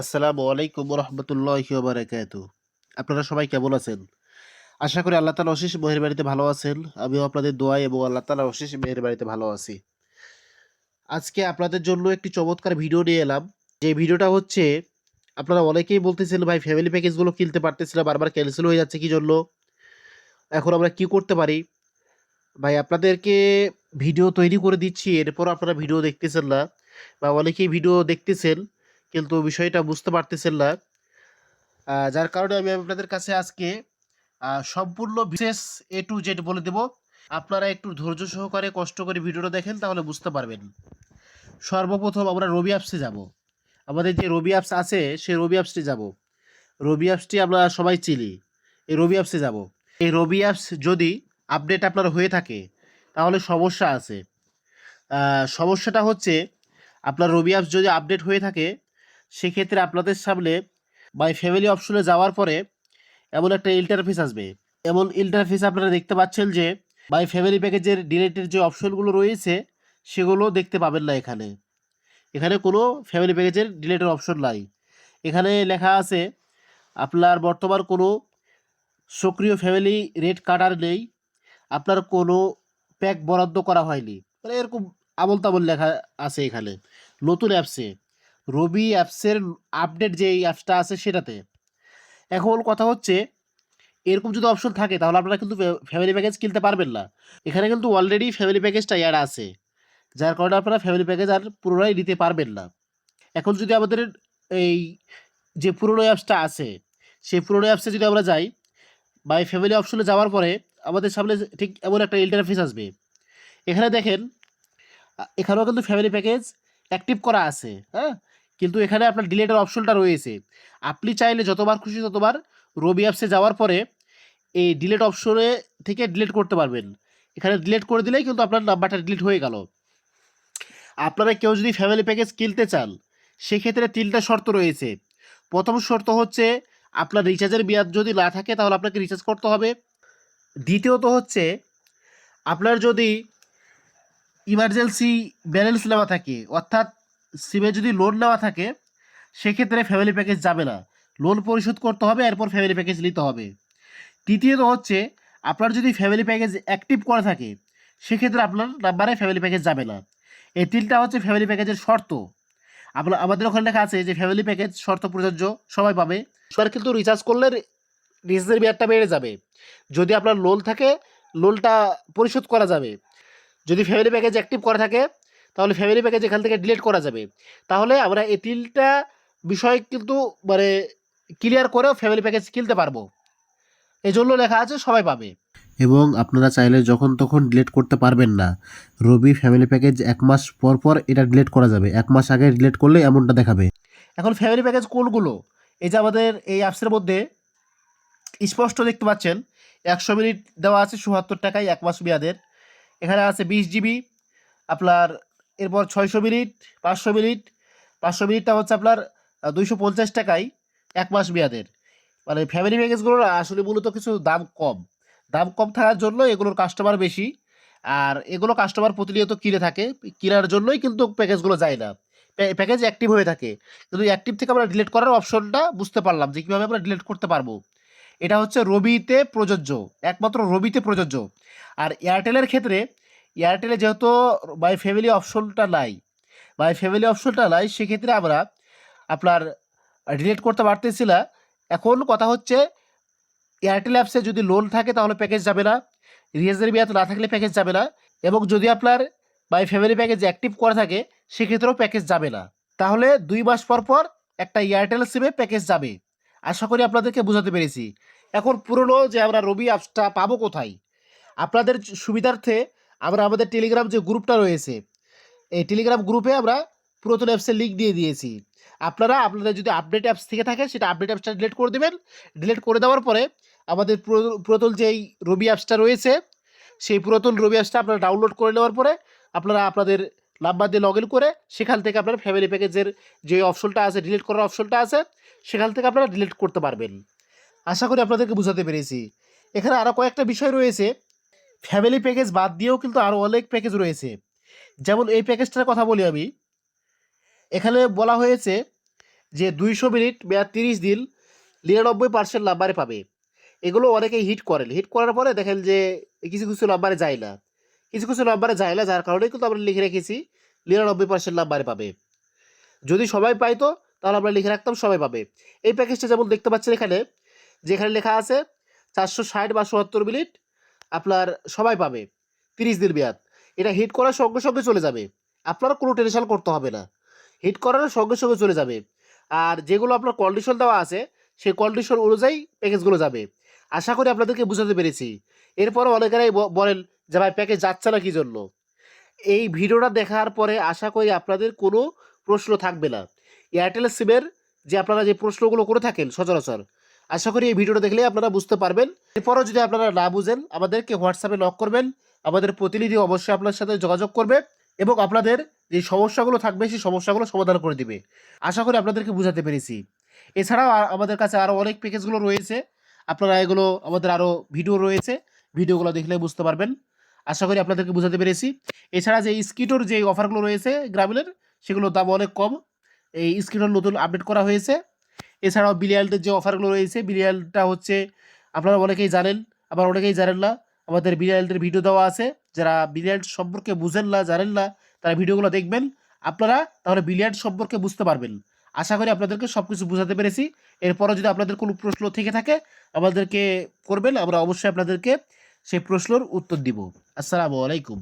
আসসালামু আলাইকুম রহমতুল্লাহি বারাকাত আপনারা সবাই কেমন আছেন? আশা করি আল্লাহ তালা অশেষ মেহের বাড়িতে ভালো আছেন। আমিও আপনাদের দোয়াই এবং আল্লাহ তালা অশেষ মেহের বাড়িতে ভালো আছি। আজকে আপনাদের জন্য একটি চমৎকার ভিডিও নিয়ে এলাম। যে ভিডিওটা হচ্ছে, আপনারা অনেকেই বলতেছেন, ভাই ফ্যামিলি প্যাকেজগুলো কিনতে পারতেছিলাম, বারবার ক্যান্সেল হয়ে যাচ্ছে, কি জন্য? এখন আমরা কি করতে পারি? ভাই, আপনাদেরকে ভিডিও তৈরি করে দিচ্ছি এরপর আপনারা ভিডিও দেখতেছেন না। বা অনেকেই ভিডিও দেখতেছেন কিন্তু বিষয়টা বুঝতে পারতেছেন না। যার কারণে আমি আপনাদের কাছে আজকে সম্পূর্ণ বিশেষ এ টু জেড বলে দেব। আপনারা একটু ধৈর্য সহকারে কষ্ট করে ভিডিওটা দেখেন, তাহলে বুঝতে পারবেন। সর্বপ্রথম আমরা রবি অ্যাপসে যাব। আমাদের যে রবি অ্যাপস আছে, সেই রবি অ্যাপসটি যাব। রবি অ্যাপসটি আমরা সবাই চিনি। এই রবি অ্যাপসে যাব। এই রবি অ্যাপস যদি আপডেট আপনার হয়ে থাকে, তাহলে সমস্যা আছে। সমস্যাটা হচ্ছে, আপনার রবি অ্যাপস যদি আপডেট হয়ে থাকে সেক্ষেত্রে আপনাদের সামনে বাই ফ্যামিলি অপশনে যাওয়ার পরে এমন একটা ইন্টারফেস আসবে। এমন ইন্টারফেস আপনারা দেখতে পাচ্ছেন যে বাই ফ্যামিলি প্যাকেজের ডিলেটের যে অপশনগুলো রয়েছে, সেগুলো দেখতে পাবেন না এখানে। এখানে কোনো ফ্যামিলি প্যাকেজের ডিলেটের অপশন নাই। এখানে লেখা আছে, আপনার বর্তমান কোনো সক্রিয় ফ্যামিলি রেট কাটার নেই। আপনার কোনো প্যাক বরাদ্দ করা হয়নি। মানে এরকম আমল তামল লেখা আছে এখানে। নতুন অ্যাপসে রবি অ্যাপসের আপডেট যে এই অ্যাপসটা আছে সেটাতে। এখন কথা হচ্ছে, এরকম যদি অপশন থাকে, তাহলে আপনারা কিন্তু ফ্যামিলি প্যাকেজ কিনতে পারবেন না। এখানে কিন্তু অলরেডি ফ্যামিলি প্যাকেজটা অ্যাড আছে। যার কারণে আপনারা ফ্যামিলি প্যাকেজ আর পুনরায় নিতে পারবেন না। এখন যদি আমাদের এই যে পুরনো অ্যাপসটা আছে, সেই পুরনো অ্যাপসে যদি আমরা যাই, বা এই ফ্যামিলি অপশনে যাওয়ার পরে, আমাদের সামনে ঠিক এমন একটা ইন্টারফেস আসবে। এখানে দেখেন এখানেও কিন্তু ফ্যামিলি প্যাকেজ অ্যাক্টিভ করা আছে হ্যাঁ? কিন্তু এখানে আপনার ডিলেটের অপশনটা রয়েছে। আপনি চাইলে যতবার খুশি ততবার রবি অ্যাপসে যাওয়ার পরে এই ডিলেট অপশনে থেকে ডিলেট করতে পারবেন। এখানে ডিলেট করে দিলেই কিন্তু আপনার নাম্বারটা ডিলিট হয়ে গেল। আপনারা কেউ যদি ফ্যামিলি প্যাকেজ কিনতে চান, সেক্ষেত্রে তিনটা শর্ত রয়েছে। প্রথম শর্ত হচ্ছে আপনার রিচার্জের মেয়াদ যদি না থাকে তাহলে আপনাকে রিচার্জ করতে হবে। দ্বিতীয়ত হচ্ছে আপনার যদি ইমার্জেন্সি ব্যালেন্স নেওয়া থাকে, অর্থাৎ সিমে যদি লোন নেওয়া থাকে, সেক্ষেত্রে ফ্যামিলি প্যাকেজ যাবে না। লোন পরিশোধ করতে হবে, এরপর ফ্যামিলি প্যাকেজ নিতে হবে। তৃতীয়ত হচ্ছে, আপনার যদি ফ্যামিলি প্যাকেজ অ্যাক্টিভ করা থাকে, সেক্ষেত্রে আপনার নাম্বারে ফ্যামিলি প্যাকেজ যাবে না। এই তিনটা হচ্ছে ফ্যামিলি প্যাকেজের শর্ত। আপনার আমাদের ওখানে লেখা আছে যে ফ্যামিলি প্যাকেজ শর্ত প্রযোজ্য, সবাই পাবে। সবার কিন্তু রিচার্জ করলে রিচার্জের মেয়াদটা বেড়ে যাবে। যদি আপনার লোন থাকে লোনটা পরিশোধ করা যাবে। যদি ফ্যামিলি প্যাকেজ অ্যাক্টিভ করা থাকে তাহলে ফ্যামিলি প্যাকেজ এখান থেকে ডিলিট করা যাবে। তাহলে আমরা এই তিনটা বিষয় কিন্তু মানে ক্লিয়ার করেও ফ্যামিলি প্যাকেজ কিনতে পারব। এই জন্য লেখা আছে সবাই পাবে। এবং আপনারা চাইলে যখন তখন ডিলিট করতে পারবেন না। রবি ফ্যামিলি প্যাকেজ এক মাস পর পর এটা ডিলিট করা যাবে। এক মাস আগে ডিলিট করলে এমনটা দেখাবে। এখন ফ্যামিলি প্যাকেজ কোনগুলো? এই যে আমাদের এই অ্যাপসের মধ্যে স্পষ্ট দেখতে পাচ্ছেন একশো মিনিট দেওয়া আছে চুয়াত্তর টাকায় এক মাস মেয়াদের। এখানে আছে বিশ জিবি আপনার এরপর ছয়শো মিনিট, পাঁচশো মিনিট, পাঁচশো মিনিটটা হচ্ছে আপনার দুইশো পঞ্চাশ টাকায় এক মাস মেয়াদের। মানে ফ্যামিলি প্যাকেজগুলোর আসলে মূলত কিছু দাম কম। দাম কম থাকার জন্য এগুলোর কাস্টমার বেশি। আর এগুলো কাস্টমার প্রতিনিয়ত কিনে থাকে। কেনার জন্যই কিন্তু প্যাকেজগুলো যায় না। প্যাকেজ অ্যাক্টিভ হয়ে থাকে। কিন্তু অ্যাক্টিভ থেকে আমরা ডিলিট করার অপশনটা বুঝতে পারলাম যে কীভাবে আমরা ডিলিট করতে পারব। এটা হচ্ছে রবিতে প্রযোজ্য। একমাত্র রবিতে প্রযোজ্য। আর এয়ারটেলের ক্ষেত্রে এয়ারটেলে যেহেতু বাই ফ্যামিলি অপশনটা নাই বাই ফ্যামিলি অপশনটা নাই, সেক্ষেত্রে আমরা আপনার ডিলিট করতে পারতেছি না। এখন কথা হচ্ছে এয়ারটেল অ্যাপসে যদি লোন থাকে তাহলে প্যাকেজ যাবে না রিচার্জের মেয়াদ না থাকলে প্যাকেজ যাবে না, এবং যদি আপনার বাই ফ্যামিলি প্যাকেজ অ্যাক্টিভ করা থাকে, সেক্ষেত্রেও প্যাকেজ যাবে না। তাহলে দুই মাস পর পর একটা এয়ারটেল সিমে প্যাকেজ যাবে। আশা করি আপনাদেরকে বোঝাতে পেরেছি। এখন পুরনো যে আমরা রবি অ্যাপসটা পাবো কোথায়? আপনাদের সুবিধার্থে আমরা আমাদের টেলিগ্রাম যে গ্রুপটা রয়েছে, এই টেলিগ্রাম গ্রুপে আমরা পুরাতন অ্যাপসের লিঙ্ক দিয়ে দিয়েছি। আপনারা, আপনাদের যদি আপডেট অ্যাপস থেকে থাকে, সেটা আপডেট অ্যাপসটা ডিলিট করে দেবেন। ডিলিট করে দেওয়ার পরে আমাদের পুরো- পুরাতন যেই রবি অ্যাপসটা রয়েছে, সেই পুরাতন রবি অ্যাপসটা আপনারা ডাউনলোড করে নেওয়ার পরে আপনারা আপনাদের নাম্বার দিয়ে লগ ইন করে সেখান থেকে আপনারা ফ্যামিলি প্যাকেজের যে অপশনটা আছে ডিলিট করার অপশনটা আছে, সেখান থেকে আপনারা ডিলিট করতে পারবেন। আশা করি আপনাদেরকে বোঝাতে পেরেছি। এখানে আরও কয়েকটা বিষয় রয়েছে। ফ্যামিলি প্যাকেজ বাদ দিয়েও কিন্তু আরও অনেক প্যাকেজ রয়েছে। যেমন এই প্যাকেজটার কথা বলি আমি। এখানে বলা হয়েছে যে দুইশো মিনিট মেয়াদ তিরিশ দিন নিরানব্বই পার্সেন্ট নাম্বারে পাবে। এগুলো অনেকেই হিট করেন। হিট করার পরে দেখেন যে কিছু কিছু নাম্বারে যায় না। কিছু কিছু নাম্বারে যায় না, যার কারণে কিন্তু আমরা লিখে রেখেছি নিরানব্বই পার্সেন্ট নাম্বারে পাবে। যদি সবাই পাইতো, তাহলে আমরা লিখে রাখতাম সবাই পাবে। এই প্যাকেজটা যেমন দেখতে পাচ্ছেন এখানে, যেখানে লেখা আছে চারশো ষাট বা সত্তর মিনিট আপনার সবাই পাবে। তিরিশ দিন মেয়াদ। এটা হিট করার সঙ্গে সঙ্গে চলে যাবে। আপনার কোনো টেনশন করতে হবে না। হিট করার সঙ্গে সঙ্গে চলে যাবে। আর যেগুলো আপনার কন্ডিশন দেওয়া আছে, সেই কন্ডিশন অনুযায়ী প্যাকেজগুলো যাবে। আশা করি আপনাদেরকে বুঝাতে পেরেছি। এরপরও অনেকেরাই বলেন যে, ভাই প্যাকেজ যাচ্ছে না কি জন্য? এই ভিডিওটা দেখার পরে আশা করি আপনাদের কোনো প্রশ্ন থাকবে না। এয়ারটেল সিমের যে আপনারা যে প্রশ্নগুলো করে থাকেন সচরাচর আশা করি এই ভিডিওটা দেখলে আপনারা বুঝতে পারবেন। এরপরও যদি আপনারা না বুঝেন, আমাদেরকে হোয়াটসঅ্যাপে নক করবেন। আমাদের প্রতিনিধি অবশ্যই আপনার সাথে যোগাযোগ করবে এবং আপনাদের যে সমস্যাগুলো থাকবে, সেই সমস্যাগুলো সমাধান করে দিবে। আশা করি আপনাদেরকে বোঝাতে পেরেছি। এছাড়াও আমাদের কাছে আরও অনেক প্যাকেজগুলো রয়েছে। আপনারা এগুলো আমাদের আরও ভিডিও রয়েছে। ভিডিওগুলো দেখলে বুঝতে পারবেন। আশা করি আপনাদেরকে বোঝাতে পেরেছি। এছাড়া যে স্কিটোর যে অফারগুলো রয়েছে গ্রামীণের, সেগুলোর দাম অনেক কম। এই স্কিটোর নতুন আপডেট করা হয়েছে। এছাড়াও বিলিয়ালটের যে অফারগুলো রয়েছে, বিলিয়ালটা হচ্ছে, আপনারা অনেকেই জানেন, আবার অনেকেই জানেন না, আমাদের বিলিয়ালটের ভিডিও দেওয়া আছে। যারা বিলিয়ার্ড সম্পর্কে বুঝেন না, জানেন না, তারা ভিডিওগুলো দেখবেন। আপনারা তাহলে বিলিয়ার্ড সম্পর্কে বুঝতে পারবেন। আশা করি আপনাদেরকে সব কিছু বোঝাতে পেরেছি। এরপরও যদি আপনাদের কোনো প্রশ্ন থেকে থাকে, আমাদেরকে করবেন, আমরা অবশ্যই আপনাদেরকে সেই প্রশ্নের উত্তর দিব। আসসালামু আলাইকুম।